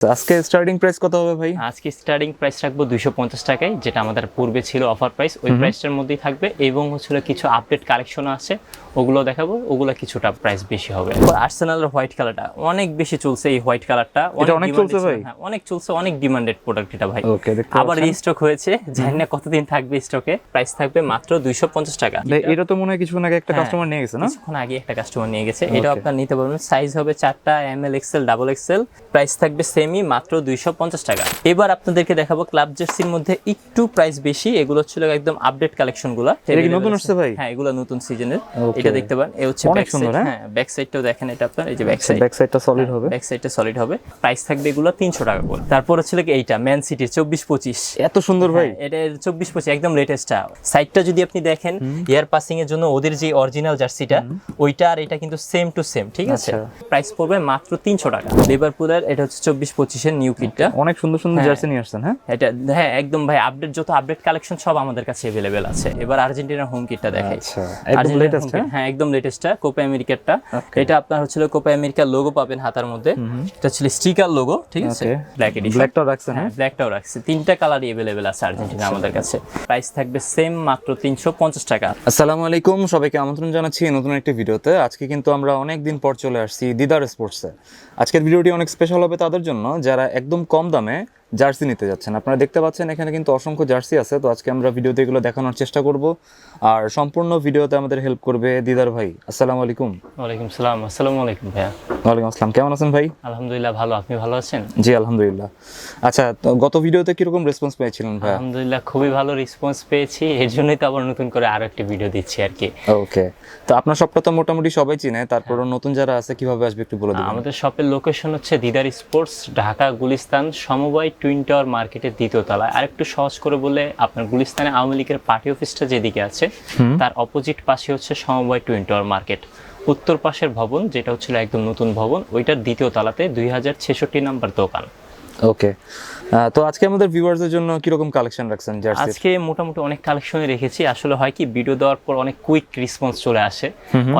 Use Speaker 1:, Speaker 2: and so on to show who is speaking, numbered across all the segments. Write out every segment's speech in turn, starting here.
Speaker 1: তো আজকে starting price কত হবে ভাই?
Speaker 2: আজকে স্টার্টিং প্রাইস রাখব দুইশো পঞ্চাশ টাকায় যেটা আমাদের পূর্বে ছিল অফার প্রাইস ওই প্রাইসটার মধ্যেই থাকবে এবং হচ্ছিল কিছু আপডেট কালেকশন আছে ওগুলো দেখাবো ওগুলো কিছুটা প্রাইস বেশি হবে। আর্সেনালের হোয়াইট কালারটা অনেক বেশি চলছে এই হোয়াইট কালারটা
Speaker 1: এটা অনেক চলছে ভাই?
Speaker 2: অনেক চলছে অনেক ডিমান্ডেড প্রোডাক্ট এটা ভাই। আবার রিস্টক হয়েছে জানি না কতদিন থাকবে স্টকে প্রাইস থাকবে মাত্র দুইশো পঞ্চাশ টাকা।
Speaker 1: ভাই এটা তো মনে হয় কিছুক্ষণ আগে একটা
Speaker 2: হ্যাঁ।
Speaker 1: কাস্টমার নিয়ে গেছে না?
Speaker 2: কিছুক্ষণ আগে একটা কাস্টমার নিয়ে গেছে। এটা আপনার নিতে পারবেন। সাইজ হবে চারটা M L XL double XL price থাকবে সেমি মাত্র দুইশো পঞ্চাশ টাকা। এবার আপনাদেরকে দেখাবো ক্লাব জার্সির মধ্যে একটু প্রাইস বেশি। এগুলো ছিল একদম আপডেট
Speaker 1: কালেকশনগুলো নতুন আসছে ভাই?
Speaker 2: হ্যাঁ এগুলো নতুন সিজনের এটা দেখতে পারেন। এ হচ্ছে
Speaker 1: অনেক
Speaker 2: ব্যাক
Speaker 1: সুন্দর, হ্যাঁ?
Speaker 2: ব্যাক সাইডটাও দেখেন এটা আপনার। এই যে ব্যাক সাইড
Speaker 1: ব্যাক সাইডটা সলিড হবে।
Speaker 2: ব্যাক সাইডটা সলিড হবে। প্রাইস থাকবে এগুলো তিনশো টাকা করে। তারপর হচ্ছে কি এইটা ম্যান সিটির চব্বিশ পঁচিশ।
Speaker 1: এত সুন্দর ভাই।
Speaker 2: হ্যাঁ, এটা চব্বিশ পঁচিশ একদম লেটেস্টটা সাইডটা যদি আপনি দেখেন এয়ার পাসিং এর জন্য ওদের যে অরিজিনাল জার্সিটা ওইটা আর এটা কিন্তু সেম টু সেম ঠিক আছে?
Speaker 1: আচ্ছা।
Speaker 2: প্রাইস পড়বে মাত্র তিনশো টাকা। লিভারপুলের এটা হচ্ছে চব্বিশ পঁচিশের নিউ কিটটা
Speaker 1: অনেক সুন্দর সুন্দর
Speaker 2: হ্যাঁ।
Speaker 1: জার্সি নিয়ে আসছেন হ্যাঁ?
Speaker 2: এটা হ্যাঁ একদম ভাই আপডেট যত আপডেট কালেকশন সব আমাদের কাছে অ্যাভেলেবেল আছে। এবার আর্জেন্টিনার হোম কিটটা দেখাই।
Speaker 1: আচ্ছা একদম লেটেস্ট
Speaker 2: হ্যাঁ? একদম লেটেস্টটা কোপা আমেরিকারটা এটা আপনার হচ্ছিল কোপা আমেরিকার লোগো পাবেন হাতার মধ্যে। এটা ছিল স্টিকার লোগো ঠিক আছে? ব্ল্যাক এডিশন
Speaker 1: ব্ল্যাকটাও রাখছেন হ্যাঁ
Speaker 2: হ্যাঁ? ব্ল্যাকটাও রাখছে। তিনটা কালারই অ্যাভেলেবেল আছে আর্জেন্টিনা আমাদের কাছে। প্রাইস থাকবে সেম মাত্র তিনশো পঞ্চাশ টাকা।
Speaker 1: আসসালামু আলাইকুম সবাইকে আমন্ত্রণ জানাচ্ছি নতুন একটি ভিডিওতে। আজকে কিন্তু আমরা অনেক দিন পর চলে আসছি দিদার স্পোর্টসে আজকের ভিডিওটি অনেক স্পেশাল হবে তাদের জন্য। যারা একদম কম দামে জার্সি নিতে যাচ্ছেন। আপনারা দেখতে পাচ্ছেন এখানে কিন্তু অসংখ্য জার্সি আছে তো আজকে আমরা ভিডিওতে এগুলো দেখানোর চেষ্টা করব। আর সম্পূর্ণ ভিডিওতে আমাদের হেল্প করবে দিদার ভাই। আসসালামু আলাইকুম।
Speaker 2: ওয়ালাইকুম সালাম। আসসালামু আলাইকুম ভাইয়া।
Speaker 1: ওয়ালাইকুম আসসালাম। কেমন আছেন ভাই?
Speaker 2: আলহামদুলিল্লাহ ভালো। আপনি ভালো আছেন?
Speaker 1: জি আলহামদুলিল্লাহ। আচ্ছা তো গত ভিডিওতে কীরকম রেসপন্স পেয়েছিলেন ভাই
Speaker 2: আলহামদুলিল্লাহ খুবই ভালো রেসপন্স পেয়েছি। এর জন্যই তো আবার নতুন করে আরও একটি ভিডিও দিচ্ছি আর কি।
Speaker 1: ওকে তো আপনার সবটা তো মোটামুটি সবাই চিনে। তারপরও নতুন যারা আছে কীভাবে আসবে একটু বলে দিবেন?
Speaker 2: আমাদের শপের লোকেশন হচ্ছে দিদার স্পোর্টস ঢাকা গুলিস্তান সমবায় টুইন টাওয়ার মার্কেটের দ্বিতীয় তলায়। আর একটু সহজ করে বলে আপনার গুলিস্তানে আওয়ামী লীগের পার্টি অফিসটা যেদিকে আছে তার অপোজিট পাশে হচ্ছে সমবায় টুইন টাওয়ার মার্কেট উত্তর পাশের ভবন যেটা হচ্ছিল একদম নতুন ভবন ওইটার দ্বিতীয় তলাতে দুই হাজার ছেষট্টি নাম্বার দোকান।
Speaker 1: ওকে তো আজকে আমাদের ভিউয়ারদের জন্য কীরকম কালেকশন রাখছেন জার্সি
Speaker 2: আজকে মোটামুটি অনেক কালেকশনে রেখেছি। আসলে হয় কি ভিডিও দেওয়ার পর অনেক কুইক রেসপন্স চলে আসে।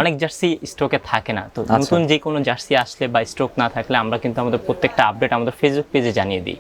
Speaker 2: অনেক জার্সি স্টকে থাকে না। তো নতুন যে কোনো জার্সি আসলে বা স্টক না থাকলে আমরা কিন্তু আমাদের প্রত্যেকটা আপডেট আমাদের ফেসবুক পেজে জানিয়ে দিই।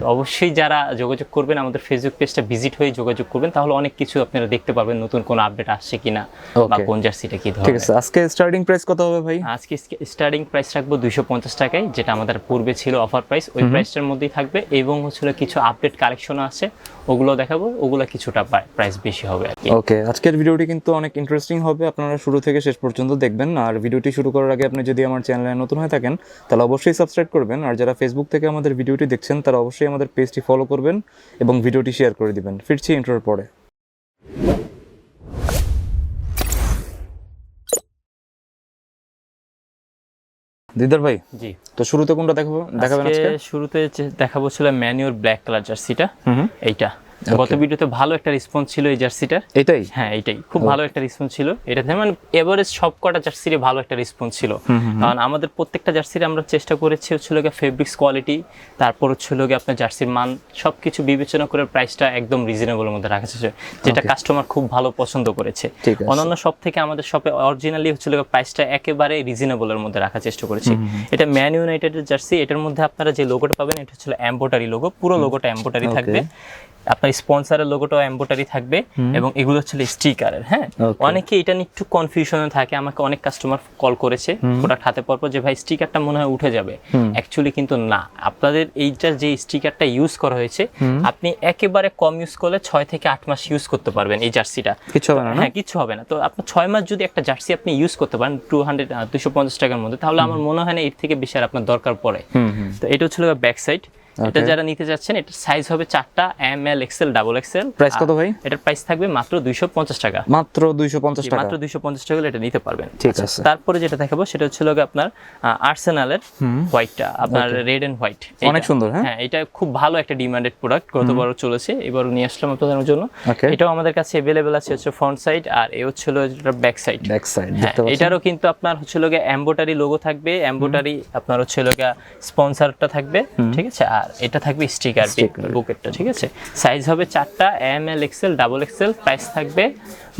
Speaker 2: তো অবশ্যই যারা যোগাযোগ করবেন আমাদের ফেসবুক পেজটা ভিজিট হয়ে যোগাযোগ করবেন তাহলে অনেক কিছু আপনারা দেখতে পারবেন নতুন কোন আপডেট আসছে কিনা বা. কোন জার্সিটা কি
Speaker 1: ঠিক আছে। আজকে স্টার্টিং প্রাইস কত হবে ভাই?
Speaker 2: আজকে স্টার্টিং প্রাইস রাখব দুইশো পঞ্চাশ টাকায় যেটা আমাদের পূর্বে ছিল অফার প্রাইস ওই প্রাইসটার মধ্যেই থাকবে এবং হচ্ছিল কিছু আপডেট কালেকশন আছে, ওগুলো দেখাবো, ওগুলো কিছুটা প্রাইস বেশি হবে
Speaker 1: ওকে আজকের ভিডিওটি কিন্তু অনেক ইন্টারেস্টিং হবে, আপনারা শুরু থেকে শেষ পর্যন্ত দেখবেন। আর ভিডিওটি শুরু করার আগে আপনি যদি আমার চ্যানেলে নতুন হয়ে থাকেন, তাহলে অবশ্যই সাবস্ক্রাইব করবেন। আর যারা ফেসবুক থেকে আমাদের ভিডিওটি দেখছেন, তারা অবশ্যই আমাদের পেজটি ফলো করবেন এবং ভিডিওটি শেয়ার করে দিবেন। ফিরছি ইন্টার পরে। দিদার ভাই
Speaker 2: জি।
Speaker 1: তো শুরুতে কোনটা দেখাবো দেখাবেন আজকে
Speaker 2: শুরুতে দেখাবো ছিল ম্যানুয়াল ব্ল্যাক কালার জার্সিটা এইটা। গত ভিডিওতে ভালো একটা রেসপন্স ছিল এই জার্সিটার
Speaker 1: এটাই?
Speaker 2: হ্যাঁ এটাই। খুব ভালো একটা রেসপন্স ছিল। এটাতে মানে এভারেজ সব কটা জার্সিরে ভালো একটা রেসপন্স ছিল। কারণ আমাদের প্রত্যেকটা জার্সিরে আমরা চেষ্টা করেছি হচ্ছিল গিয়ে ফেব্রিক্স কোয়ালিটি তারপর হচ্ছিল গিয়ে আপনার জার্সির মান সব কিছু বিবেচনা করে প্রাইসটা একদম রিজনেবলের মধ্যে রাখা হয়েছে যেটা কাস্টমার খুব ভালো পছন্দ করেছে। অন্যান্য সব থেকে আমাদের শপে অরিজিনালি হচ্ছিল প্রাইসটা একেবারে রিজনেবলের মধ্যে রাখার চেষ্টা করেছি। এটা ম্যান ইউনাইটেডের জার্সি এটার মধ্যে আপনারা যে লোগোটা পাবেন এটা হচ্ছে এম্বোটারি লোগো পুরো লোগোটা এম্বোটারি থাকবে। আপনার স্পন্সরের লোগোটাও এম্বোটারি থাকবে এবং এগুলো হচ্ছে স্টিকারের হ্যাঁ? অনেকে এটা নিয়ে একটু কনফিউশনে থাকে আমাকে অনেক কাস্টমার কল করেছে প্রোডাক্ট হাতে পর যে ভাই স্টিকারটা মনে হয় উঠে যাবে। অ্যাকচুয়ালি কিন্তু না। আপনাদের এইটা যে স্টিকারটা ইউজ করা হয়েছে আপনি একেবারে কম ইউজ করলে ছয় থেকে আট মাস ইউজ করতে পারবেন এই জার্সিটা।
Speaker 1: কিছু হবে না
Speaker 2: হ্যাঁ কিছু হবে না। তো আপনার ছয় মাস যদি একটা জার্সি আপনি ইউজ করতে পারেন টু হান্ড্রেড দুশো পঞ্চাশ টাকার মধ্যে তাহলে আমার মনে হয় না এর থেকে বেশি আর আপনার দরকার পড়ে। তো এটা হচ্ছিল ব্যাক সাইড এটা যারা নিতে যাচ্ছেন এটার সাইজ হবে চারটা M L XL double XL
Speaker 1: Price কত ভাই?
Speaker 2: এটার প্রাইস থাকবে মাত্র দুইশো পঞ্চাশ টাকা।
Speaker 1: মাত্র দুইশো পঞ্চাশ টাকা।
Speaker 2: মাত্র দুইশো পঞ্চাশ টাকা এটা নিতে পারবেন।
Speaker 1: ঠিক
Speaker 2: আচ্ছা,
Speaker 1: আছে।
Speaker 2: তারপরে যেটা দেখাবো সেটা হচ্ছিল আপনার আর্সেনালের হোয়াইটটা আপনার রেড এন্ড হোয়াইট
Speaker 1: অনেক সুন্দর, হ্যাঁ?
Speaker 2: হ্যাঁ এটা খুব ভালো একটা ডিমান্ডেড প্রোডাক্ট গতবারও চলেছে এবারও নিয়ে আসলাম আপনাদের জন্য। এটাও আমাদের কাছে অ্যাভেলেবেল আছে হচ্ছে ফ্রন্ট সাইড আর এ হচ্ছিল যেটা ব্যাক সাইড
Speaker 1: ব্যাক সাইড
Speaker 2: এটারও কিন্তু আপনার হচ্ছে লোকে এম্বোটারি লোগো থাকবে এম্বোটারি আপনার হচ্ছে লোকে স্পন্সরটা থাকবে ঠিক আছে? আর এটা থাকবে স্টিকার। বুকেটটা ঠিক আছে সাইজ হবে চারটা M L XL double XL price থাকবে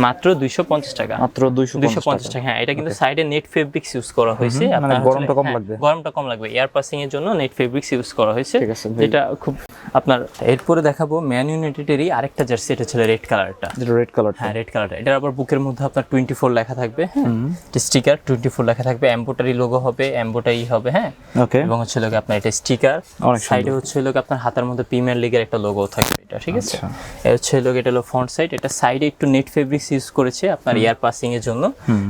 Speaker 2: মাত্র দুইশো পঞ্চাশ টাকা।
Speaker 1: মাত্র দুইশো
Speaker 2: দুইশো পঞ্চাশ টাকা হ্যাঁ এটা কিন্তু সাইডে নেট ফেব্রিক্স ইউজ করা হয়েছে।
Speaker 1: মানে গরমটা কম
Speaker 2: হ্যাঁ,
Speaker 1: লাগবে।
Speaker 2: গরমটা কম লাগবে। এয়ার পাসিং এর জন্য নেট ফেব্রিক্স ইউজ করা হয়েছে। যেটা খুব আপনার এরপরে দেখাবো ম্যান ইউনাইটেডেরই আরেকটা জার্সি এটা ছিল রেড কালারটা
Speaker 1: যেটা রেড কালার
Speaker 2: হ্যাঁ রেড কালারটা এটার আবার বুকের মধ্যে আপনার টোয়েন্টি ফোর লেখা থাকবে হ্যাঁ। স্টিকার টোয়েন্টি ফোর লেখা থাকবে। এম্বোটারি লোগো হবে এম্বোটারি হবে হ্যাঁ।
Speaker 1: ওকে
Speaker 2: এবং হচ্ছে লোক আপনার এটা স্টিকার সাইডে হচ্ছে লোক আপনার হাতের মধ্যে প্রিমিয়ার লিগের একটা লোগো থাকবে এটা ঠিক আছে?
Speaker 1: আচ্ছা।
Speaker 2: হচ্ছে লোক এটা হলো ফ্রন্ট সাইড এটা সাইডে একটু নেট ফেব্রিক্স ইউজ করেছে আপনার এয়ার পাসিং এর জন্য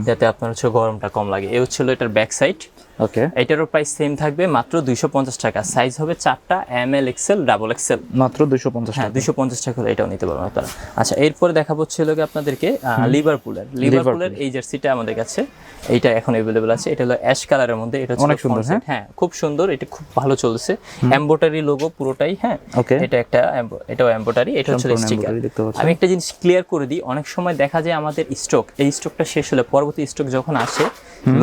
Speaker 2: যাতে আপনার হচ্ছে গরমটা কম লাগে। এ হচ্ছিল এটার ব্যাক সাইড
Speaker 1: ওকে
Speaker 2: এটারও প্রাইস সেম থাকবে মাত্র দুইশো পঞ্চাশ টাকা। সাইজ হবে চারটা M L XL double XL
Speaker 1: মাত্র দুইশো পঞ্চাশ
Speaker 2: হ্যাঁ দুইশো পঞ্চাশ টাকা হলে এটাও নিতে পারবেন আপনারা। আচ্ছা এরপরে দেখাবো হচ্ছে লোকে আপনাদেরকে লিভারপুলের লিভারপুলের এই জার্সিটা আমাদের কাছে। এইটা এখন অ্যাভেলেবল আছে। এটা হলো অ্যাশ কালারের মধ্যে। এটা
Speaker 1: অনেক সুন্দর,
Speaker 2: হ্যাঁ? খুব সুন্দর। এটা খুব ভালো চলছে। এমব্রয়ডারি লোগো পুরোটাই হ্যাঁ. এটা একটা এটাও এমব্রয়ডারি এটা হচ্ছে স্টিকার। আমি একটা জিনিস ক্লিয়ার করে দিই। অনেক সময় দেখা যায় আমাদের স্টক এই স্টকটা শেষ হলে পরবর্তী স্টক যখন আসে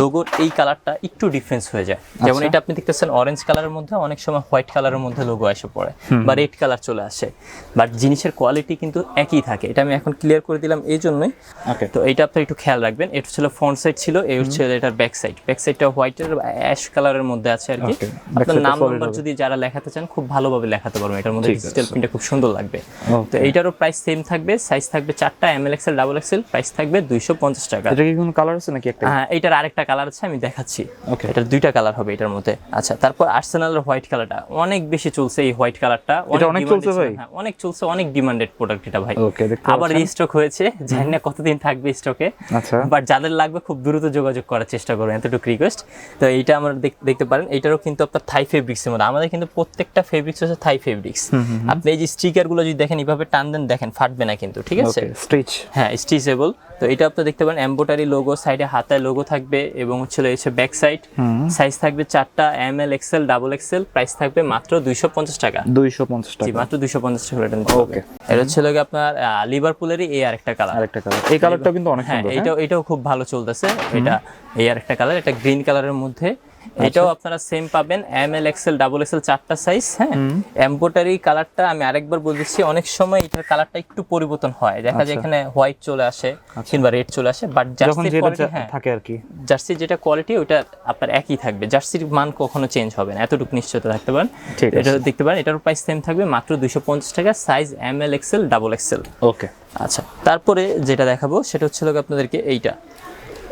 Speaker 2: লোগোর এই কালারটা একটু ডিফারেন্স হয়ে যায়। যেমন
Speaker 1: আচ্ছা।
Speaker 2: এটা আপনি দেখতেছেন অরেঞ্জ কালারের মধ্যে অনেক সময় হোয়াইট কালারের মধ্যে লোগো এসে পড়ে বা রেড কালার চলে আসে। বাট জিনিসের কোয়ালিটি কিন্তু একই থাকে। এটা আমি এখন ক্লিয়ার করে দিলাম এই জন্যই
Speaker 1: ওকে
Speaker 2: তো এটা আপনি একটু খেয়াল রাখবেন। এটা ছিল ফ্রন্ট সাইড ছিল এই হচ্ছে এটার ব্যাক সাইড ব্যাক সাইডটা হোয়াইটের অ্যাশ কালারের মধ্যে আছে আর কি। আপনার নাম নাম্বার যদি যারা লেখাতে চান খুব ভালোভাবে লেখাতে পারবেন। এটার মধ্যে ডিজিটাল প্রিন্টটা খুব সুন্দর লাগবে। তো. এইটারও প্রাইস সেম থাকবে। সাইজ থাকবে চারটা M L XL double XL price থাকবে দুইশো পঞ্চাশ টাকা।
Speaker 1: এটা কি কোনো কালার আছে নাকি একটা?
Speaker 2: হ্যাঁ এটার আরেকটা কালার আছে আমি দেখাচ্ছি।
Speaker 1: Okay.
Speaker 2: এটার দুইটা কালার হবে এটার মধ্যে। আচ্ছা তারপর আর্সেনালের হোয়াইট কালারটা অনেক বেশি চলছে এই হোয়াইট কালারটা
Speaker 1: অনেক চলছে ভাই?
Speaker 2: হ্যাঁ অনেক চলছে অনেক ডিমান্ডেড প্রোডাক্ট এটা ভাই। আবার রিস্টক হয়েছে জানি না কতদিন থাকবে স্টকে
Speaker 1: আচ্ছা।
Speaker 2: বাট যাদের লাগবে খুব দ্রুত যোগাযোগ করার চেষ্টা করবেন এতটুকু রিকোয়েস্ট তো এইটা আমরা দেখ- দেখতে পারেন এটারও কিন্তু আপনার থাই ফেব্রিক্সের মধ্যে আমাদের কিন্তু প্রত্যেকটা ফেব্রিক্স হচ্ছে থাই ফেব্রিক্স আপনি এই যে স্টিকারগুলো যদি দেখেন এইভাবে টান দেন দেখেন ফাটবে না কিন্তু ঠিক আছে?
Speaker 1: স্টিচ
Speaker 2: হ্যাঁ স্টিচেবল তো এটা আপনি দেখতে পারেন এম্বোটারি লোগো সাইডে হাতায় লোগো থাকবে এবং হচ্ছে হচ্ছে ব্যাক সাইড সাইজ থাকবে চারটা M L XL double XL price থাকবে মাত্র দুইশো পঞ্চাশ টাকা।
Speaker 1: দুইশো পঞ্চাশ
Speaker 2: জি
Speaker 1: টাকা।
Speaker 2: মাত্র দুইশো পঞ্চাশ টাকা এটা
Speaker 1: ওকে
Speaker 2: এটা হচ্ছে লোক আপনার লিভারপুলেরই এই আরেকটা কালার
Speaker 1: আরেকটা কালার এই কালারটা কিন্তু অনেক
Speaker 2: হ্যাঁ এটাও এটাও খুব ভালো চলতেছে। এটা এই আরেকটা কালার এটা গ্রিন কালারের মধ্যে। এটাও আপনারা সেম পাবেন M L XL double XL চারটা সাইজ হ্যাঁ? এম্বোটারি কালারটা আমি আরেকবার বলে দিচ্ছি অনেক সময় এটার কালারটা একটু পরিবর্তন হয়। দেখা যায় এখানে হোয়াইট চলে আসে কিংবা রেড চলে আসে বাট
Speaker 1: আচ্ছা।
Speaker 2: জার্সির
Speaker 1: যেটা
Speaker 2: কোয়ালিটি
Speaker 1: থাকে আর কি।
Speaker 2: জার্সির যেটা কোয়ালিটি ওটা আপনার একই থাকবে। জার্সির মান কখনো চেঞ্জ হবে না। এতটুকু নিশ্চয়তা থাকতে পারেন। এটা দেখতে পারেন এটার প্রাইস সেম থাকবে মাত্র দুইশো পঞ্চাশ টাকা size M L XL double XL
Speaker 1: okay
Speaker 2: আচ্ছা তারপরে যেটা দেখাবো সেটা হচ্ছে লোক আপনাদেরকে এইটা।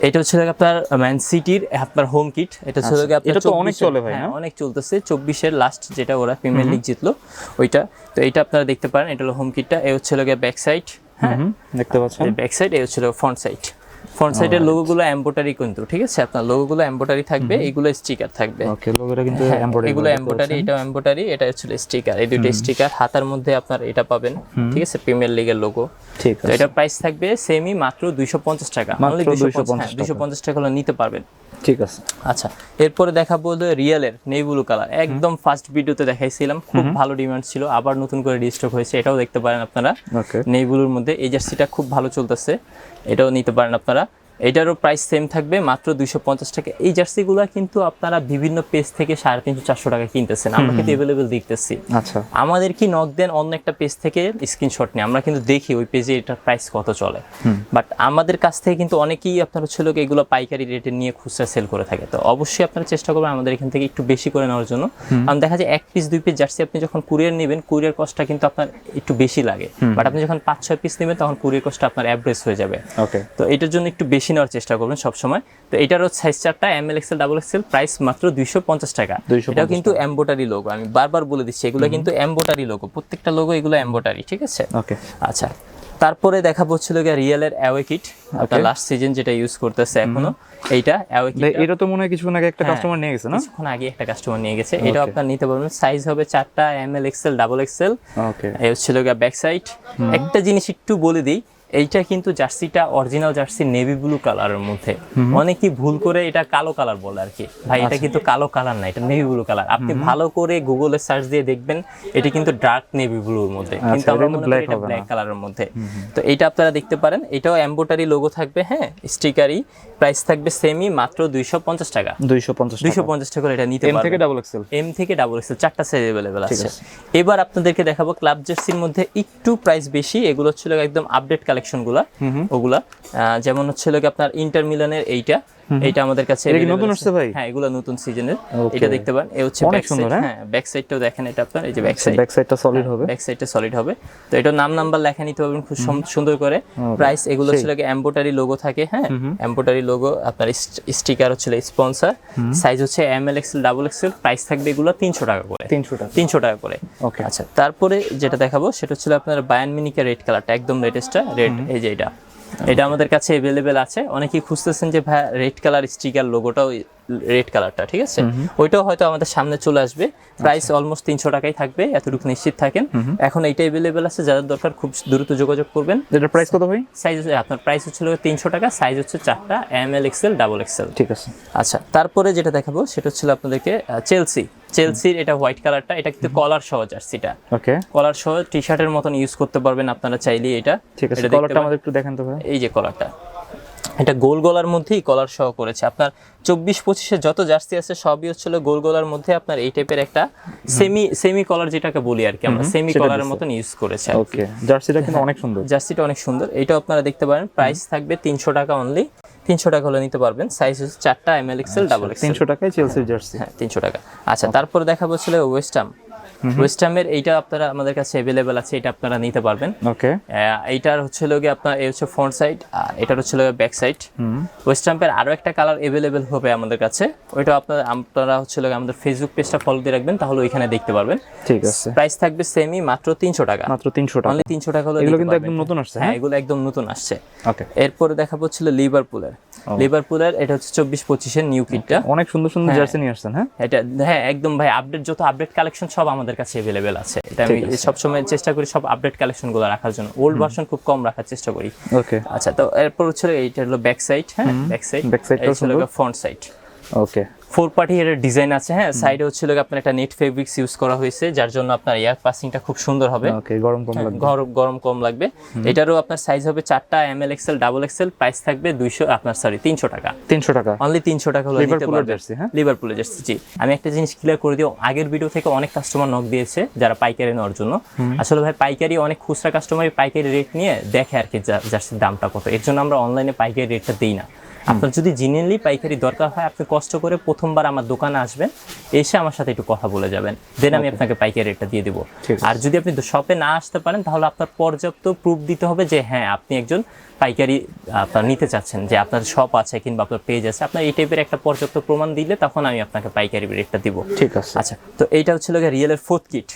Speaker 2: এটা হচ্ছে আপনার ম্যান সিটির আপনার হোম কিট এটা হচ্ছে আপনার
Speaker 1: এটা তো অনেক চলে ভাই,
Speaker 2: হ্যাঁ, অনেক চলতেছে। চব্বিশের লাস্ট যেটা ওরা প্রিমিয়ার লিগ জিতলো ওইটা। তো এটা আপনারা দেখতে পারেন এটা হলো হোম কিটটা এ হচ্ছে ব্যাক সাইড হ্যাঁ?
Speaker 1: হুম দেখতে পাচ্ছেন।
Speaker 2: ব্যাক সাইড এ হচ্ছে ফ্রন্ট সাইড ফ্রন্ট সাইডের লোগোগুলো এমব্রয়ডারি কিন্তু ঠিক আছে? আপনার লোগোগুলো এমব্রয়ডারি থাকবে এগুলো স্টিকার থাকবে।
Speaker 1: ওকে লোগোটা কিন্তু
Speaker 2: হ্যাঁ,
Speaker 1: এমব্রয়ডারি
Speaker 2: এগুলো এমব্রয়ডারি এটা এমব্রয়ডারি এটা হচ্ছে স্টিকার এই দুটো স্টিকার হাতার মধ্যে আপনার এটা পাবেন ঠিক আছে? প্রিমিয়ার লিগের লোগো
Speaker 1: ঠিক আছে।
Speaker 2: এটা প্রাইস থাকবে সেমই মাত্র দুইশো পঞ্চাশ টাকা।
Speaker 1: মাত্র
Speaker 2: দুইশো
Speaker 1: 250
Speaker 2: দুইশো পঞ্চাশ টাকা হলে নিতে পারবেন।
Speaker 1: ঠিক আছে।
Speaker 2: আচ্ছা এরপরে দেখা বলতে রিয়েলের নেই ব্লু কালার একদম ফার্স্ট ভিডিওতে দেখাইছিলাম খুব ভালো ডিমান্ড ছিল আবার নতুন করে রিস্টক হয়েছে এটাও দেখতে পারেন আপনারা।
Speaker 1: ওকে
Speaker 2: নেই ব্লুর মধ্যে এই জার্সিটা খুব ভালো চলতেছে এটাও নিতে পারেন আপনারা। এটারও প্রাইস সেম থাকবে মাত্র দুইশো পঞ্চাশ টাকা। এই জার্সিগুলো কিন্তু আপনারা বিভিন্ন পেজ থেকে সাড়ে তিনশো চারশো টাকা কিনতেছেন। আমরা কিন্তু অ্যাভেলেবেল দেখতেছি।
Speaker 1: আচ্ছা।
Speaker 2: আমাদের কি নক দেন অন্য একটা পেজ থেকে স্ক্রিনশট নিয়ে আমরা কিন্তু দেখি ওই পেজে এটার প্রাইস কত চলে। বাট আমাদের কাছ থেকে কিন্তু অনেকেই আপনার হচ্ছে লোক এগুলো পাইকারি রেটে নিয়ে খুচরা সেল করে থাকে। তো অবশ্যই আপনারা চেষ্টা করবেন আমাদের এখান থেকে একটু বেশি করে নেওয়ার জন্য। কারণ দেখা যায় এক পিস দুই পিস জার্সি আপনি যখন কুরিয়ার নেবেন কুরিয়ার কস্টটা কিন্তু আপনার একটু বেশি লাগে। বাট আপনি যখন পাঁচ ছয় পিস নেবেন তখন কুরিয়ার কস্টটা আপনার অ্যাভারেজ হয়ে যাবে।
Speaker 1: ওকে
Speaker 2: তো এটার জন্য একটু বেশি নেওয়ার চেষ্টা করবেন সবসময়। তো এটারও সাইজ চারটা M L XL double XL price মাত্র দুইশো পঞ্চাশ টাকা।
Speaker 1: 250
Speaker 2: এটাও কিন্তু এম্বোটারি লোগো আমি বারবার বলে দিচ্ছি এগুলো কিন্তু এম্বোটারি লোগো প্রত্যেকটা লোগো এগুলো এম্বোটারি ঠিক আছে?
Speaker 1: ওকে।
Speaker 2: আচ্ছা তারপরে দেখা হচ্ছিল গিয়ে রিয়েলের অ্যাওয়ে কিট আপনার লাস্ট সিজন যেটা ইউজ করতেছে এখনও এইটা অ্যাওয়ে কিট
Speaker 1: এটা তো মনে হয় কিছুক্ষণ আগে একটা
Speaker 2: হ্যাঁ।
Speaker 1: কাস্টমার নিয়ে গেছে না?
Speaker 2: কিছুক্ষণ আগে একটা কাস্টমার নিয়ে গেছে। এটা আপনার নিতে পারবেন। সাইজ হবে চারটা M L XL double XL
Speaker 1: okay.
Speaker 2: এই হচ্ছিল গিয়ে ব্যাক সাইড একটা জিনিস একটু বলে দিই এইটা কিন্তু জার্সিটা অরিজিনাল জার্সি নেভি ব্লু কালারের মধ্যে। অনেকেই ভুল করে এটা কালো কালার বলে আর কি। ভাই এটা কিন্তু কালো কালার না এটা নেভি ব্লু কালার আপনি ভালো করে গুগলে সার্চ দিয়ে দেখবেন এটা কিন্তু ডার্ক নেভি ব্লুর মধ্যে। কিন্তু আমরা মনে করি এটা ব্ল্যাক কালারের মধ্যে। তো এটা আপনারা দেখতে পারেন এটাও এম্বোটারি লোগো থাকবে হ্যাঁ স্টিকারই প্রাইস থাকবে সেমি মাত্র দুইশো পঞ্চাশ টাকা।
Speaker 1: দুইশো পঞ্চাশ
Speaker 2: দুইশো পঞ্চাশ টাকা করে এটা নিতে
Speaker 1: এম থেকে ডাবল এক্সেল
Speaker 2: এম থেকে ডাবল এক্সেল চারটা সাইজ অ্যাভেলেবেল আছে। এবার আপনাদেরকে দেখাবো ক্লাব জার্সির মধ্যে একটু প্রাইস বেশি এগুলো ছিল একদম আপডেট কালেকশনগুলো ওগুলা। আহ, যেমন হচ্ছে কি আপনার ইন্টার মিলানের এইটা এইটা আমাদের কাছে
Speaker 1: এটা নতুন আসছে ভাই?
Speaker 2: হ্যাঁ এগুলো নতুন সিজনের এটা দেখতে পারেন। এ হচ্ছে
Speaker 1: অনেক
Speaker 2: ব্যাক
Speaker 1: সুন্দর,
Speaker 2: সাইড
Speaker 1: হ্যাঁ?
Speaker 2: ব্যাক সাইডটাও দেখেন এটা আপনার এই যে ব্যাক সাইড
Speaker 1: ব্যাক সাইডটা সলিড হবে।
Speaker 2: ব্যাক সাইডটা সলিড হবে। তো এটা নাম নাম্বার লেখা নিতে পারবেন খুব সুন্দর করে। প্রাইস এগুলো ছিল এম্বোটারি লোগো থাকে হ্যাঁ? এম্বোটারি লোগো আপনার স্টিকার হচ্ছিল স্পন্সর সাইজ হচ্ছে M L XL double XL price থাকবে এগুলো তিনশো টাকা করে।
Speaker 1: তিনশো টাকা।
Speaker 2: তিনশো টাকা করে।
Speaker 1: ওকে
Speaker 2: আচ্ছা তারপরে যেটা দেখাবো সেটা ছিল আপনার বায়ান মিনিকের রেড কালারটা একদম লেটেস্টটা রেড এই যে এটা। এটা আমাদের কাছে অ্যাভেলেবেল আছে। অনেকেই খুঁজতেছেন যে ভাই রেড কালার স্টিকার লোগোটাও রেড কালারটা ঠিক আছে? ওইটাও হয়তো আমাদের সামনে চলে আসবে। প্রাইস অলমোস্ট তিনশো টাকাই থাকবে এতটুকু নিশ্চিত থাকেন। এখন এইটা অ্যাভেলেবেল আছে যাদের দরকার খুব দ্রুত যোগাযোগ করবেন।
Speaker 1: এটার প্রাইস কত ভাই?
Speaker 2: সাইজ আপনার প্রাইস হচ্ছিল তিনশো টাকা সাইজ হচ্ছে চারটা M L XL double XL
Speaker 1: ঠিক আছে।
Speaker 2: আচ্ছা তারপরে যেটা দেখাবো সেটা হচ্ছিল আপনাদেরকে চেলসি চেলসির এটা হোয়াইট কালারটা এটা কিন্তু কলার সহ জার্সিটা।
Speaker 1: ওকে
Speaker 2: কলার সহ টি শার্টের মতন ইউজ করতে পারবেন আপনারা চাইলে এটা।
Speaker 1: ঠিক আছে কলারটা আমাদের একটু দেখান তো ভাই।
Speaker 2: এই যে কলারটা এটা গোল গলার মধ্যেই কলার সহ করেছে। আপনার চব্বিশ পঁচিশে যত জার্সি আছে সবই হচ্ছিল গোল গলার মধ্যে আপনার এই টাইপের একটা সেমি সেমি কলার যেটাকে বলি আর কি আমরা সেমি কলারের মতন ইউজ করেছে
Speaker 1: ওকে জার্সিটা কিন্তু অনেক সুন্দর।
Speaker 2: জার্সিটা অনেক সুন্দর। এটা আপনারা দেখতে পারেন প্রাইস থাকবে তিনশো টাকা অনলি তিনশো টাকা হলে নিতে পারবেন। সাইজ হচ্ছে চারটা M L XL double XL
Speaker 1: তিনশো টাকায় চেলসির জার্সি
Speaker 2: হ্যাঁ তিনশো টাকা। আচ্ছা তারপরে দেখাবো ছিল ওয়েস্টাম ওয়েস্টামের এইটা আপনারা আমাদের কাছে অ্যাভেলেবেল আছে এটা আপনারা নিতে পারবেন।
Speaker 1: ওকে
Speaker 2: এইটার হচ্ছে লোকে আপনার এই হচ্ছে ফ্রন্ট সাইড আর এটার হচ্ছে লোকে ব্যাক সাইড ওয়েস্টাম্পের আরও একটা কালার অ্যাভেলেবেল হবে আমাদের কাছে। ওইটা আপনার আপনারা হচ্ছে লোকে আমাদের ফেসবুক পেজটা ফলো দিয়ে রাখবেন তাহলে ওইখানে দেখতে পারবেন।
Speaker 1: ঠিক আছে।
Speaker 2: প্রাইস থাকবে সেমি মাত্র তিনশো টাকা।
Speaker 1: মাত্র তিনশো টাকা।
Speaker 2: অনলি তিনশো টাকা হলে
Speaker 1: এগুলো কিন্তু একদম নতুন আসছে,
Speaker 2: হ্যাঁ এগুলো একদম নতুন আসছে।
Speaker 1: ওকে
Speaker 2: এরপরে দেখাবো ছিল লিভারপুলের লিভারপুলের এটা হচ্ছে চব্বিশ পঁচিশের নিউ কিটটা
Speaker 1: অনেক সুন্দর সুন্দর জার্সি নিয়ে আসছেন হ্যাঁ?
Speaker 2: এটা হ্যাঁ একদম ভাই আপডেট যত আপডেট কালেকশন সব আমাদের কাছে অ্যাভেলেবেল আছে। এটা আমি সবসময় চেষ্টা করি সব আপডেট কালেকশনগুলো রাখার জন্য। ওল্ড ভার্সন খুব কম রাখার চেষ্টা করি।
Speaker 1: ওকে
Speaker 2: আচ্ছা তো এরপর হচ্ছে এটা হলো ব্যাক সাইড হ্যাঁ back side
Speaker 1: back side
Speaker 2: front side
Speaker 1: okay
Speaker 2: for party এর ডিজাইন আছে হ্যাঁ? সাইডে হচ্ছে লোক আপনার একটা নেট ফেব্রিক্স ইউজ করা হয়েছে যার জন্য আপনার এয়ার পাসিংটা খুব সুন্দর হবে।
Speaker 1: ওকে গরম কম লাগবে।
Speaker 2: গরম গরম কম লাগবে। এটারও আপনার সাইজ হবে চারটা M L XL double XL price থাকবে দুইশো আপনার সরি তিনশো টাকা।
Speaker 1: তিনশো টাকা।
Speaker 2: অনলি তিনশো টাকা হলে নিতে
Speaker 1: জার্সি হ্যাঁ?
Speaker 2: লিভারপুলের জার্সি জি। আমি একটা জিনিস ক্লিয়ার করে দিও আগের ভিডিও থেকে অনেক কাস্টমার নক দিয়েছে যারা পাইকারি নেওয়ার জন্য। আসলে ভাই পাইকারি অনেক খুচরা কাস্টমার পাইকারি রেট নিয়ে দেখে আর কি জার্সির দামটা কত। এর জন্য আমরা অনলাইনে পাইকারি রেটটা দিই না। আপনার যদি জিনিয়ালি পাইকারি দরকার হয় আপনি কষ্ট করে প্রথমবার আমার দোকানে আসবেন এসে আমার সাথে একটু কথা বলে যাবেন। দেন আমি আপনাকে পাইকারি রেটটা দিয়ে দিব। আর যদি আপনি শপে না আসতে পারেন তাহলে আপনার পর্যাপ্ত প্রুফ দিতে হবে যে হ্যাঁ আপনি একজন পাইকারি আপনার নিতে চাচ্ছেন যে আপনার শপ আছে কিংবা আপনার পেজ আছে আপনার এই টাইপের একটা পর্যাপ্ত প্রমাণ দিলে তখন আমি আপনাকে পাইকারি রেটটা দিব।
Speaker 1: ঠিক আছে।
Speaker 2: আচ্ছা তো এইটা হচ্ছিল গিয়ে রিয়েলের ফোর্থ কিট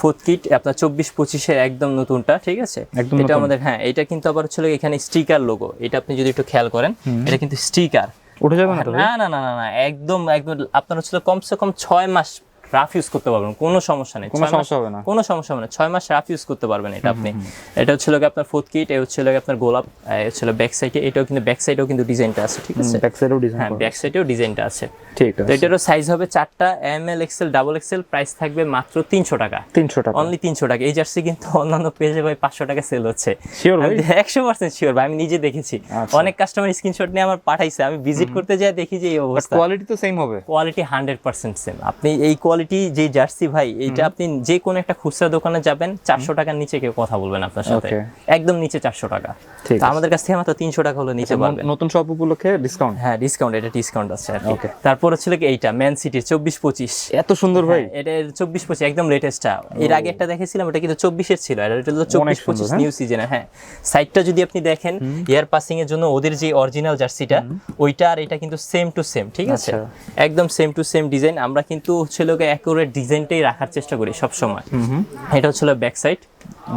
Speaker 2: ফোর্থ কিট আপনার চব্বিশ পঁচিশের একদম নতুনটা ঠিক আছে? এটা আমাদের হ্যাঁ এটা কিন্তু আবার হচ্ছিল এখানে স্টিকার লোগো এটা আপনি যদি একটু খেয়াল করেন এটা কিন্তু স্টিকার
Speaker 1: উঠে যাবে না
Speaker 2: না না না না না একদম একদম আপনার হচ্ছিল কমসে কম ছয় মাস রাফ ইউজ করতে পারবেন কোনো সমস্যা নেই।
Speaker 1: কোনো সমস্যা হবে না।
Speaker 2: কোনো সমস্যা হবে না। ছয় মাস রাফ ইউজ করতে পারবেন এটা আপনি। এটা হচ্ছিল আপনার ফোর্থ কিট এটা হচ্ছিল আপনার গোলাপ এই হচ্ছিল ব্যাক সাইডে এটাও কিন্তু ব্যাক সাইডেও কিন্তু ডিজাইনটা আছে ঠিক আছে?
Speaker 1: ব্যাক সাইডেও ডিজাইন
Speaker 2: হ্যাঁ ব্যাক সাইডেও ডিজাইনটা আছে।
Speaker 1: ঠিক
Speaker 2: তো
Speaker 1: আছে।
Speaker 2: এটারও সাইজ হবে চারটা M L XL double XL price থাকবে মাত্র তিনশো টাকা।
Speaker 1: তিনশো টাকা।
Speaker 2: অনলি তিনশো টাকা। এই জার্সি কিন্তু অন্যান্য পেজে ভাই পাঁচশো টাকা সেল হচ্ছে। একশো পার্সেন্ট শিওর ভাই আমি নিজে দেখেছি।
Speaker 1: আচ্ছা।
Speaker 2: অনেক কাস্টমার স্ক্রিনশট নিয়ে আমার পাঠাইছে। আমি ভিজিট করতে যাই দেখি যে এই অবস্থা।
Speaker 1: কোয়ালিটি তো সেম হবে।
Speaker 2: কোয়ালিটি হান্ড্রেড পার্সেন্ট সেম আপনি এই কোয়ালিটি যে জার্সি ভাই এইটা আপনি যে কোনো একটা খুচরা দোকানে যাবেন চারশো টাকার নিচে কেউ কথা বলবেন আপনার সাথে। একদম নিচে চারশো টাকা।
Speaker 1: ঠিক
Speaker 2: তো আমাদের কাছ থেকে মাত্র তিনশো টাকা হলে নিতে পারবেন।
Speaker 1: নতুন শপ উপলক্ষে ডিসকাউন্ট
Speaker 2: হ্যাঁ ডিসকাউন্ট এটা ডিসকাউন্ট আছে আর
Speaker 1: Okay.
Speaker 2: তারপর ছিল কি এইটা ম্যান সিটির চব্বিশ পঁচিশ।
Speaker 1: এত সুন্দর ভাই।
Speaker 2: এটা চব্বিশ পঁচিশ একদম লেটেস্টটা এর আগে একটা দেখেছিলাম এটা কিন্তু চব্বিশের ছিল এটা হলো চব্বিশ পঁচিশ
Speaker 1: হ্যাঁ?
Speaker 2: নিউ সিজনে হ্যাঁ। সাইডটা যদি আপনি দেখেন এয়ার পাসিং এর জন্য ওদের যে অরিজিনাল জার্সিটা ওইটা আর এটা কিন্তু সেম টু সেম ঠিক আছে?
Speaker 1: আচ্ছা।
Speaker 2: একদম সেম টু সেম ডিজাইন আমরা কিন্তু হচ্ছে লোকে অ্যাকুরেট ডিজাইনটাই রাখার চেষ্টা করি সবসময়। এটা হচ্ছিল ব্যাক সাইড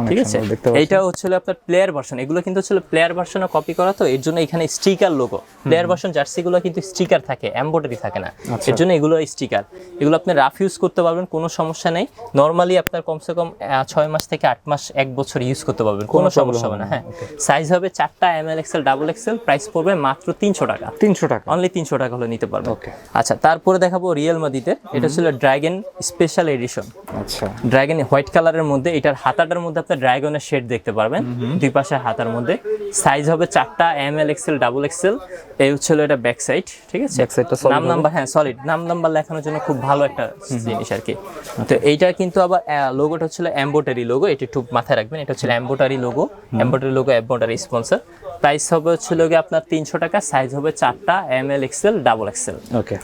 Speaker 2: ঠিক আছে। এইটা হচ্ছে আপনার প্লেয়ার ভার্সন এগুলো কিন্তু হচ্ছে প্লেয়ার ভার্সনে কপি করা তো এর জন্য এখানে স্টিকার লোগো প্লেয়ার ভার্সন জার্সিগুলো কিন্তু স্টিকার থাকে এমব্রয়ডারি থাকে না।
Speaker 1: আচ্ছা।
Speaker 2: এর জন্য এগুলো স্টিকার এগুলো আপনি রাফ ইউজ করতে পারবেন কোনো সমস্যা নেই। নর্মালি আপনার কমসে কম ছয় মাস থেকে আট মাস এক বছর ইউজ করতে পারবেন কোনো সমস্যা হবে না। হ্যাঁ সাইজ হবে চারটা M L XL double XL price পড়বে মাত্র তিনশো টাকা।
Speaker 1: তিনশো টাকা।
Speaker 2: অনলি তিনশো টাকা হলে নিতে পারবেন। আচ্ছা তারপরে দেখাবো রিয়েল মাদিতে এটা ছিল ড্রাগন স্পেশাল এডিশন
Speaker 1: আচ্ছা।
Speaker 2: ড্রাগন হোয়াইট কালারের মধ্যে এটার হাতাটার মধ্যে আপনি ড্রাগনের শেড দেখতে পারবেন। দুই পাশে হাতার মধ্যে। সাইজ হবে চারটা M L XL double XL এই হচ্ছিল এটা ব্যাক সাইড ঠিক আছে?
Speaker 1: Back side টা
Speaker 2: নাম নাম্বার হ্যাঁ সলিড নাম নাম্বার লেখানোর জন্য খুব ভালো একটা জিনিস আর কি। তো এইটা কিন্তু আবার লোগোটা হচ্ছিল এম্বোটারি লোগো এটা একটু মাথায় রাখবেন এটা হচ্ছিল embroidery logo embroidery logo embroidery sponsor price হবে হচ্ছিল গিয়ে আপনার তিনশো টাকা সাইজ হবে চারটা M L XL double XL
Speaker 1: okay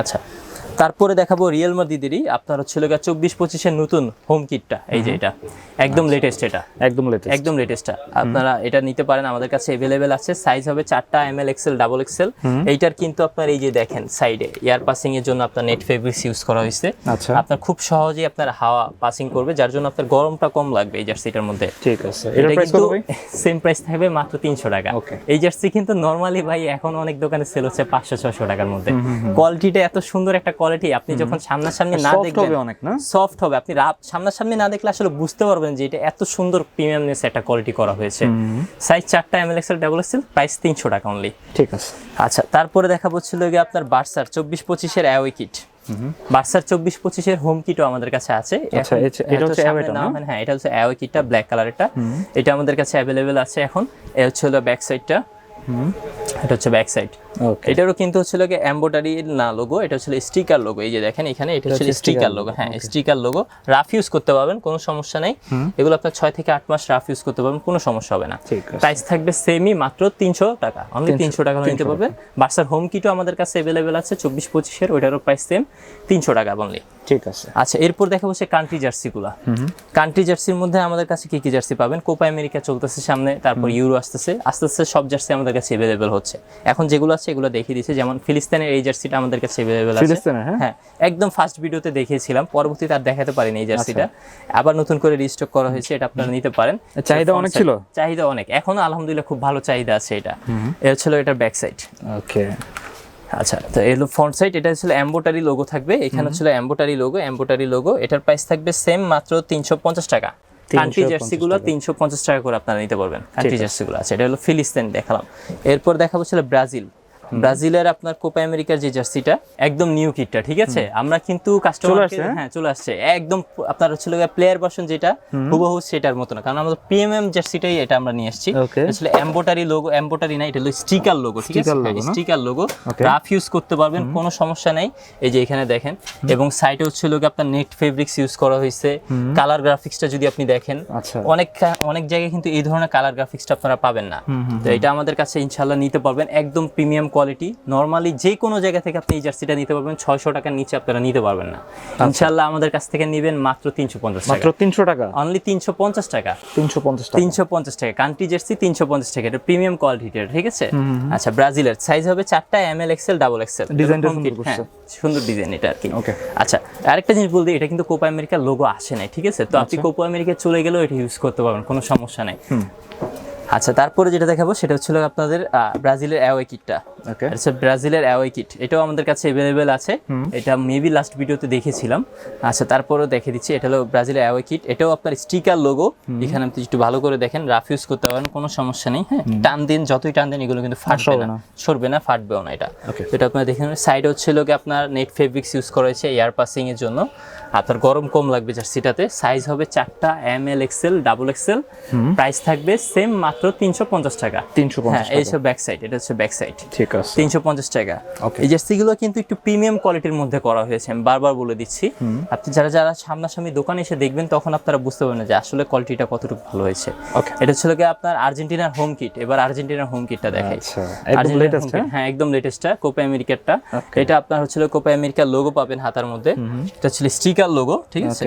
Speaker 2: আচ্ছা। তারপরে দেখাবো রিয়েল মাদিদেরই আপনার হচ্ছে লগা চব্বিশ পঁচিশের নতুন হোম কিটটা এই যে এটা। একদম লেটেস্ট এটা।
Speaker 1: একদম লেটেস্ট
Speaker 2: একদম লেটেস্টটা আপনারা এটা নিতে পারেন আমাদের কাছে অ্যাভেলেবেল আছে। সাইজ হবে চারটা M L XL double XL এইটার কিন্তু আপনার এই যে দেখেন সাইডে এয়ার পাসিং এর জন্য আপনার নেট ফেব্রিক্স ইউজ করা হয়েছে।
Speaker 1: আচ্ছা।
Speaker 2: আপনার খুব সহজেই আপনার হাওয়া পাসিং করবে যার জন্য আপনার গরমটা কম লাগবে এই জার্সিটার মধ্যে।
Speaker 1: ঠিক আছে। এটা কিন্তু
Speaker 2: সেম প্রাইস থাকবে মাত্র তিনশো টাকা. এই জার্সি কিন্তু নর্মালি ভাই এখন অনেক দোকানে সেল হচ্ছে পাঁচশো ছশো টাকার মধ্যে। কোয়ালিটিটা এত সুন্দর একটা কোয়ালিটি আপনি যখন সামনাসামনি না দেখবেন
Speaker 1: অনেক না?
Speaker 2: সফট হবে। আপনি সামনাসামনি না দেখলে আসলে বুঝতে পারবেন যে এটা এত সুন্দর প্রিমিয়ামনেস একটা কোয়ালিটি করা হয়েছে। সাইজ চারটা M L XL double XL price তিনশো টাকা অনলি
Speaker 1: ঠিক আছে।
Speaker 2: আচ্ছা তারপরে দেখা হচ্ছিল গিয়ে আপনার বার্সার চব্বিশ পঁচিশের অ্যাওয়ে কিট বার্সার চব্বিশ পঁচিশের হোম কিটও আমাদের কাছে আছে।
Speaker 1: আচ্ছা, এটা- এটা হচ্ছে
Speaker 2: সামনে
Speaker 1: না?
Speaker 2: হয়, হ্যাঁ এটা হচ্ছে অ্যাওয়ে কিটটা ব্ল্যাক কালারেরটা এটা আমাদের কাছে অ্যাভেলেবেল আছে এখন। এ হচ্ছে হলো ব্যাক সাইডটা এটা হচ্ছে ব্যাক সাইড এটারও কিন্তু এমব্রয়ডারি না লোগো এটা হচ্ছে স্টিকার লোগো এই যে দেখেন এখানে এটা হচ্ছে
Speaker 1: হচ্ছে
Speaker 2: স্টিকার লোগো হ্যাঁ স্টিকার লোগো রাফ ইউজ করতে পারবেন কোনো সমস্যা নেই। এগুলো আপনার ছয় থেকে আট মাস রাফ ইউজ করতে পারবেন কোনো সমস্যা হবে না। প্রাইস থাকবে সেমই মাত্র তিনশো টাকা। অনলি তিনশো টাকা নিতে পারবেন। বার্সার হোম কিটও আমাদের কাছে অ্যাভেলেবেল আছে চব্বিশ পঁচিশের ওইটারও প্রাইস সেম তিনশো টাকা অনলি
Speaker 1: ঠিক আছে।
Speaker 2: আচ্ছা এরপর দেখাবো সে কান্ট্রি জার্সিগুলা কান্ট্রি জার্সির মধ্যে আমাদের কাছে কি কি জার্সি পাবেন? কোপা আমেরিকা চলতেছে সামনে তারপর ইউরো আসতেছে। আস্তে আস্তে সব জার্সি আমাদের কাছে অ্যাভেলেবেল হচ্ছে। এখন যেগুলো আছে এগুলো দেখিয়ে দিচ্ছে যেমন ফিলিস্তিনের এই জার্সিটা আমাদের কাছে অ্যাভেলেবেল আছে।
Speaker 1: হ্যাঁ?
Speaker 2: হ্যাঁ একদম ফার্স্ট ভিডিওতে দেখিয়েছিলাম। পরবর্তীতে আর দেখাতে পারিনি এই জার্সিটা আবার নতুন করে রিস্টক করা হয়েছে এটা আপনারা নিতে পারেন।
Speaker 1: চাহিদা অনেক ছিল?
Speaker 2: চাহিদা অনেক। এখনও আলহামদুলিল্লাহ খুব ভালো চাহিদা আছে এটা। এটা ছিল এটার ব্যাক সাইড
Speaker 1: ওকে
Speaker 2: আচ্ছা তো এলো ফ্রন্ট সাইড এটা ছিল এম্বোটারি লোগো থাকবে। এখানে ছিল এম্বোটারি লোগো এম্বোটারি লোগো এটার প্রাইস থাকবে সেম মাত্র তিনশো পঞ্চাশ টাকা। কান্ট্রি
Speaker 1: 350
Speaker 2: জার্সিগুলো তিনশো পঞ্চাশ টাকা করে আপনারা নিতে পারবেন। কান্ট্রি জার্সিগুলো আছে এটা হলো ফিলিস্তিন দেখালাম। এরপর দেখাবো ছিল ব্রাজিল ব্রাজিলের আপনার কোপা আমেরিকার যে জার্সিটা একদম নিউ কিটটা ঠিক আছে? আমরা কিন্তু কাস্টমার
Speaker 1: হ্যাঁ?
Speaker 2: হ্যাঁ চলে আসছে। একদম আপনার হচ্ছিল প্লেয়ার ভার্সন যেটা হুবহু সেটার মতো না। কারণ আমাদের পিএমএম জার্সিটাই এটা আমরা নিয়ে আসছি। আসলে এম্বোটারি লোগো এম্বোটারি না এটা হলো স্টিকার লোগো ঠিক আছে? স্টিকার লোগো রাফ ইউজ করতে পারবেন কোনো সমস্যা নেই। এই যে এখানে দেখেন এবং সাইডে হচ্ছে লোক আপনার নেট ফেব্রিক্স ইউজ করা হয়েছে। কালার গ্রাফিক্সটা যদি আপনি দেখেন
Speaker 1: আচ্ছা।
Speaker 2: অনেক অনেক জায়গায় কিন্তু এই ধরনের কালার গ্রাফিক্সটা আপনারা পাবেন না। তো এটা আমাদের কাছে ইনশাল্লাহ নিতে পারবেন। একদম প্রিমিয়াম কোয়ালিটি নর্মালি যে কোনো জায়গা থেকে আপনি এই জার্সিটা নিতে পারবেন ছয়শো টাকার নিচে আপনারা নিতে পারবেন না। ইনশাল্লাহ আমাদের কাছ থেকে নেবেন মাত্র তিনশো পঞ্চাশ
Speaker 1: মাত্র তিনশো টাকা?
Speaker 2: অনলি তিনশো পঞ্চাশ টাকা।
Speaker 1: তিনশো পঞ্চাশ
Speaker 2: তিনশো পঞ্চাশ টাকা। কান্ট্রি জার্সি তিনশো পঞ্চাশ টাকা। এটা প্রিমিয়াম কোয়ালিটির ঠিক আছে? আচ্ছা ব্রাজিলের। সাইজ হবে চারটা M L XL double XL
Speaker 1: Design-টা সুন্দর
Speaker 2: ডিজাইন এটা আর কি. আচ্ছা আরেকটা জিনিস বলতে এটা কিন্তু কোপা আমেরিকার লোগো আসে নাই ঠিক আছে? তো আপনি
Speaker 1: আচ্ছা।
Speaker 2: কোপা আমেরিকা চলে গেলেও এটা ইউজ করতে পারবেন কোনো সমস্যা নাই। আচ্ছা তারপরে যেটা দেখাবো সেটা হচ্ছিল আপনাদের ব্রাজিলের অ্যাওয়ে কিটটা। আচ্ছা ব্রাজিলের অ্যাওয়ে কিট এটাও আমাদের কাছে অ্যাভেলেবেল আছে। এটা মেবি লাস্ট ভিডিওতে দেখেছিলাম। আচ্ছা তারপরেও দেখে দিচ্ছি এটা হলো ব্রাজিলের অ্যাওয়ে কিট। এটাও আপনার স্টিকার লোগো এখানে আপনি একটু ভালো করে দেখেন রাফ ইউজ করতে পারেন কোনো সমস্যা নেই হ্যাঁ। টান দিন যতই টান দিন এগুলো কিন্তু ফাটবে না। সরবে না ফাটবেও না এটা। এটা আপনার দেখে সাইড হচ্ছে লোকে আপনার নেট ফেব্রিক্স ইউজ করা হয়েছে এয়ার পাসিং এর জন্য। আপনার গরম কম লাগবে জার্সিটাতে সাইজ হবে চারটা M L XL double XL price থাকবে সেম মাত্র তিনশো পঞ্চাশ টাকা।
Speaker 1: তিনশো
Speaker 2: হ্যাঁ এই সব ব্যাক সাইড এটা হচ্ছে ব্যাক সাইড
Speaker 1: ঠিক আছে
Speaker 2: তিনশো পঞ্চাশ টাকা।
Speaker 1: Okay.
Speaker 2: এই জার্সিগুলো কিন্তু একটু প্রিমিয়াম কোয়ালিটির মধ্যে করা হয়েছে আমি বারবার বলে দিচ্ছি। আপনি যারা যারা সামনাসামনি দোকানে এসে দেখবেন তখন আপনারা বুঝতে পারবেন যে আসলে কোয়ালিটিটা কতটুকু ভালো হয়েছে। এটা ছিল কি আপনার আর্জেন্টিনার হোম কিট এবার আর্জেন্টিনার হোম কিটটা দেখাই।
Speaker 1: আচ্ছা,
Speaker 2: kit, হ্যাঁ? একদম লেটেস্টটা কোপা আমেরিকারটা এটা আপনার হচ্ছিল কোপা আমেরিকার লোগো পাবেন হাতার মধ্যে। এটা ছিল স্টিকার লোগো ঠিক আছে.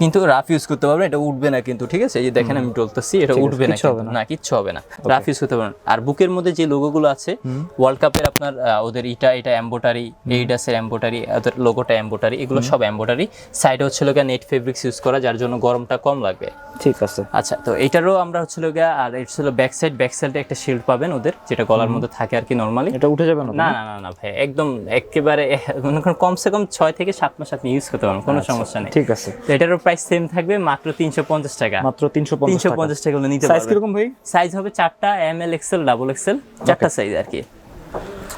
Speaker 2: কিন্তু রাফ ইউজ করতে পারবেন এটা উঠবে না কিন্তু ঠিক আছে? এই যে দেখেন আমি বলতেছি এটা উঠবে না। না। কিচ্ছু হবে না। রাফ ইউজ করতে পারবেন। আর বুকের মধ্যে যে লোগোগুলো আছে ওয়ার্ল্ড কাপের আপনার ওদের ইটা এটা এম্বোটারি এইডাসের এম্বোটারি ওদের লোগোটা এম্বোটারি এগুলো সব এম্বোটারি সাইডে হচ্ছে লোক নেট ফেব্রিক্স ইউজ করা যার জন্য গরমটা কম লাগবে।
Speaker 1: ঠিক আছে।
Speaker 2: আচ্ছা তো এটারও আমরা হচ্ছিল গিয়ে আর এটা ছিল ব্যাক সাইড ব্যাক সাইডে একটা শিল্ড পাবেন ওদের যেটা গলার মধ্যে থাকে আর কি নর্মালি
Speaker 1: এটা উঠে যাবে না
Speaker 2: না না না ভাই একদম একেবারে মনে করেন কমসে কম ছয় থেকে সাত মাস আপনি ইউজ করতে পারেন কোনো সমস্যা নেই।
Speaker 1: ঠিক আছে।
Speaker 2: তো এটারও প্রাইস সেম থাকবে মাত্র তিনশো পঞ্চাশ টাকা।
Speaker 1: মাত্র তিনশো
Speaker 2: তিনশো
Speaker 1: পঞ্চাশ
Speaker 2: পঞ্চাশ টাকা নিতে নিতে
Speaker 1: সাইজ কীরকম ভাই?
Speaker 2: সাইজ হবে চারটা M L XL double XL চারটা সাইজ আর কি।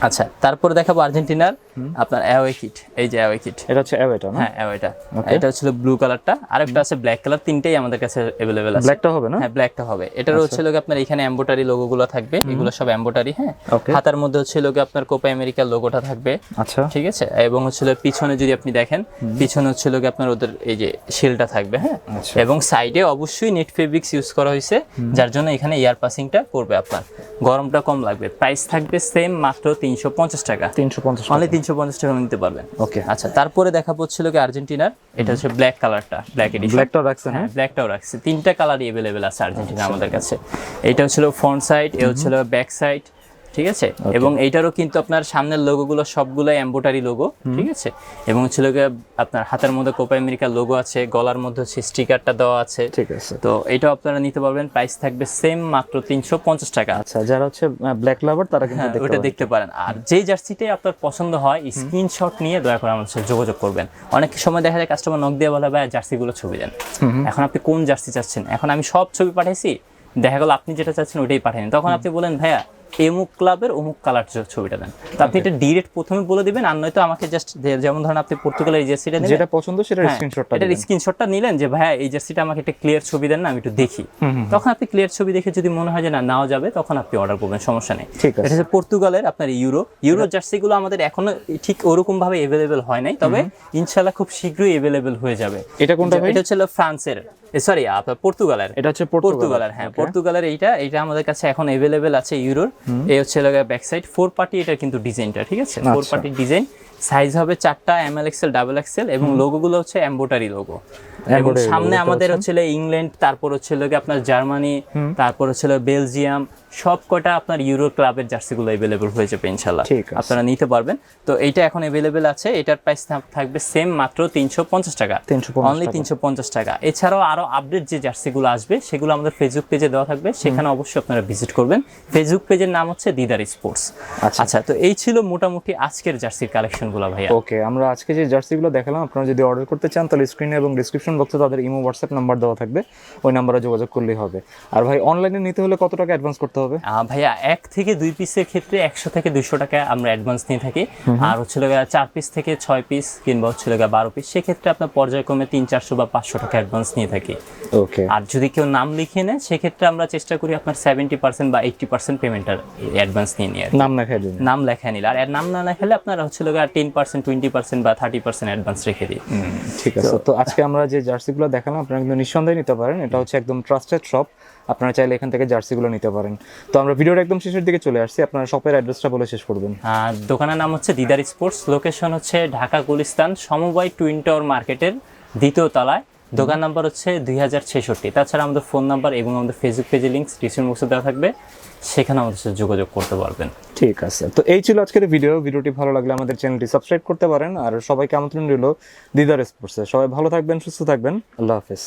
Speaker 2: আচ্ছা তারপরে দেখাবো আর্জেন্টিনার আপনার অ্যাওয়ে কিট এই যে অ্যাওয়ে কিট।
Speaker 1: এটা হচ্ছে অ্যাওয়েটা না?
Speaker 2: হ্যাঁ অ্যাওয়েটা। এটা হচ্ছিল ব্লু কালারটা আরেকটা আছে ব্ল্যাক কালার তিনটেই আমাদের কাছে অ্যাভেলেবেল আছে।
Speaker 1: ব্ল্যাকটা হবে না?
Speaker 2: হ্যাঁ ব্ল্যাকটা হবে। এটার হচ্ছে লোক আপনার এখানে এম্বোটারি লোগোগুলো থাকবে এগুলো সব এম্বোটারি হ্যাঁ. হাতার মধ্যে হচ্ছে লোক আপনার কোপা আমেরিকার লোগোটা থাকবে
Speaker 1: আচ্ছা।
Speaker 2: ঠিক আছে? এবং হচ্ছে লোক পিছনে যদি আপনি দেখেন পিছনে হচ্ছে লোক আপনার ওদের এই যে শিলটা থাকবে হ্যাঁ?
Speaker 1: আচ্ছা।
Speaker 2: এবং সাইডে অবশ্যই নেট ফেব্রিক্স ইউজ করা হয়েছে যার জন্য এখানে এয়ার পাসিংটা করবে আপনার। গরমটা কম লাগবে। প্রাইস থাকবে সেম মাত্র তিনশো পঞ্চাশ টাকা।
Speaker 1: তিনশো পঞ্চাশ
Speaker 2: অনলি তিনশো পঞ্চাশ টাকা নিতে পারবেন।
Speaker 1: ওকে
Speaker 2: আচ্ছা তারপরে দেখা হচ্ছিল কি আর্জেন্টিনার। এটা হচ্ছে ব্ল্যাক কালারটা ব্ল্যাক এডিশন
Speaker 1: ব্ল্যাকটাও রাখছেন হ্যাঁ
Speaker 2: ব্ল্যাকটাও রাখছে। তিনটা কালারই অ্যাভেলেবেল আছে আর্জেন্টিনা আমাদের কাছে। এটা হচ্ছিল ফ্রন্ট সাইড এ হচ্ছিল ব্যাক সাইড ঠিক আছে? এবং এইটারও কিন্তু আপনার সামনের লোগোগুলো সবগুলো এম্বোটারি লোগো ঠিক আছে? এবং গিয়ে আপনার হাতের মধ্যে কোপা আমেরিকার লোগো আছে গলার মধ্যে হচ্ছে স্টিকারটা দেওয়া আছে।
Speaker 1: ঠিক আছে।
Speaker 2: তো এটাও আপনারা নিতে পারবেন প্রাইস থাকবে সেম মাত্র তিনশো পঞ্চাশ টাকা।
Speaker 1: আচ্ছা যারা হচ্ছে ব্ল্যাক লাভার তারা কিন্তু
Speaker 2: হ্যাঁ ওটা দেখতে পারেন। আর যে জার্সিটাই আপনার পছন্দ হয় স্ক্রিনশট নিয়ে দয়া করে আমার সাথে যোগাযোগ করবেন। অনেক সময় দেখা যায় কাস্টমার নক দিয়ে বলে ভাই জার্সিগুলো ছবি দেন। এখন আপনি কোন জার্সি চাচ্ছেন? এখন আমি সব ছবি পাঠাইছি দেখা গেল আপনি যেটা চাচ্ছেন ওইটাই পাঠান তখন আপনি বলেন ভাইয়া এমুক ক্লাবের অমুক কালার ছবিটা দেন। তো আপনি এটা ডিরেক্ট প্রথমে বলে দিবেন আর নয়তো আমাকে জাস্ট যেমন ধরেন আপনি পর্তুগালের জার্সিটা নিলেন।
Speaker 1: যেটা পছন্দ সেটা স্ক্রিনশটটা
Speaker 2: এটার স্ক্রিনশটটা নিলেন যে ভাইয়া এই জার্সিটা আমাকে একটা ক্লিয়ার ছবি দেন না আমি একটু দেখি। তখন আপনি ক্লিয়ার ছবি দেখে যদি মনে হয় যে না নাও যাবে তখন আপনি অর্ডার করবেন সমস্যা নেই।
Speaker 1: ঠিক আছে।
Speaker 2: এটা হচ্ছে পর্তুগালের আপনার ইউরো ইউরো জার্সিগুলো আমাদের এখনও ঠিক ওরকম ভাবে এভেলেবেল হয় নাই তবে ইনশাল্লাহ খুব শীঘ্রই এভেলেবেল হয়ে যাবে।
Speaker 1: এটা কোনটা
Speaker 2: এটা হচ্ছে ফ্রান্সের। সরি আপনার পর্তুগালের।
Speaker 1: এটা হচ্ছে পর্তুগাল
Speaker 2: পর্তুগালের হ্যাঁ পর্তুগালের এইটা এটা আমাদের কাছে এখন অ্যাভেলেবেল আছে ইউরোর। এই হচ্ছে ব্যাক সাইড ফোর পার্টি এটা কিন্তু ডিজাইনটা ঠিক আছে? ফোর
Speaker 1: পার্টি
Speaker 2: পার্টির ডিজাইন সাইজ হবে চারটা M L XL double XL এবং লোগোগুলো হচ্ছে এম্বোটারি লোগো এবং সামনে আমাদের হচ্ছে ইংল্যান্ড তারপর হচ্ছে আপনার জার্মানি তারপর হচ্ছে বেলজিয়াম সব কটা আপনার ইউরো ক্লাবের জার্সিগুলো এভেলেবল হয়ে যাবে ইনশাল্লাহ আপনারা নিতে পারবেন। তো এইটা এখন এভেলেবেল আছে। এটার প্রাইস থাকবে সেম মাত্র তিনশো পঞ্চাশ টাকা। অনলি তিনশো পঞ্চাশ টাকা। এছাড়াও আরও আপডেট যে জার্সিগুলো আসবে সেগুলো আমাদের ফেসবুক পেজে দেওয়া থাকবে। সেখানে অবশ্যই আপনারা ভিজিট করবেন। ফেসবুক পেজের নাম হচ্ছে দিদার স্পোর্টস
Speaker 1: আচ্ছা।
Speaker 2: আচ্ছা তো এই ছিল মোটামুটি আজকের জার্সির কালেকশনগুলো ভাইয়া।
Speaker 1: ওকে আমরা আজকে যে জার্সিগুলো দেখালাম আপনারা যদি অর্ডার করতে চান তাহলে স্ক্রিনে এবং ডিসক্রিপশন বক্সে তাদের ইমো হোয়াটসঅ্যাপ নাম্বার দেওয়া থাকবে। ওই নাম্বারে যোগাযোগ করলেই হবে। আর ভাই অনলাইনে নিতে হলে কত টাকা অ্যাডভান্স করতে হবে?
Speaker 2: ভাইয়া এক থেকে দুই পিসের ক্ষেত্রে একশো থেকে দুইশো টাকা আমরা অ্যাডভান্স নিয়ে থাকি। আর হচ্ছে চার পিস থেকে ছয় পিস কিংবা হচ্ছে বারো পিস সেক্ষেত্রে আপনার পর্যায়ক্রমে তিন চারশো বা পাঁচশো টাকা অ্যাডভান্স নিয়ে থাকি।
Speaker 1: ওকে
Speaker 2: আর যদি কেউ নাম লিখে নেয় সেক্ষেত্রে আমরা চেষ্টা করি আপনার সেভেন্টি পার্সেন্ট বা এইটটি পার্সেন্ট পেমেন্টের অ্যাডভান্স নিয়ে নিয়ে
Speaker 1: নাম দিন।
Speaker 2: নাম লেখা নিলে। আর নাম না লেখালে আপনার হচ্ছে লোক টেন পার্সেন্ট টোয়েন্টি পার্সেন্ট বা থার্টি পার্সেন্ট অ্যাডভান্স রেখে দিই।
Speaker 1: ঠিক আছে। তো আজকে আমরা যে জার্সিগুলো দেখালাম আপনারা কিন্তু নিঃসন্দেহে নিতে পারেন। এটা হচ্ছে একদম ট্রাস্টেড শপ আপনারা চাইলে এখান থেকে জার্সিগুলো নিতে পারেন। তো আমরা ভিডিওর একদম শেষের দিকে চলে আসছি। আপনারা শপের অ্যাড্রেসটা বলে শেষ করবেন।
Speaker 2: আর দোকানের নাম হচ্ছে দিদার স্পোর্টস। লোকেশন হচ্ছে ঢাকা গুলিস্তান সমবায় টুইন টাওয়ার মার্কেটের দ্বিতীয় তলায়। দোকান নাম্বার হচ্ছে দুই হাজার ছেষট্টি। তাছাড়া আমাদের ফোন নাম্বার এবং আমাদের ফেসবুক পেজে লিঙ্ক ডিসক্রিপশন বক্সে দেওয়া থাকবে। সেখানে আমাদের সাথে যোগাযোগ করতে পারবেন।
Speaker 1: ঠিক আছে। তো এই ছিল আজকের ভিডিও ভিডিওটি ভালো লাগলে আমাদের চ্যানেলটি সাবস্ক্রাইব করতে পারেন। আর সবাইকে আমন্ত্রণ রইল দিদার স্পোর্টসে। সবাই ভালো থাকবেন সুস্থ থাকবেন। আল্লাহ হাফেজ।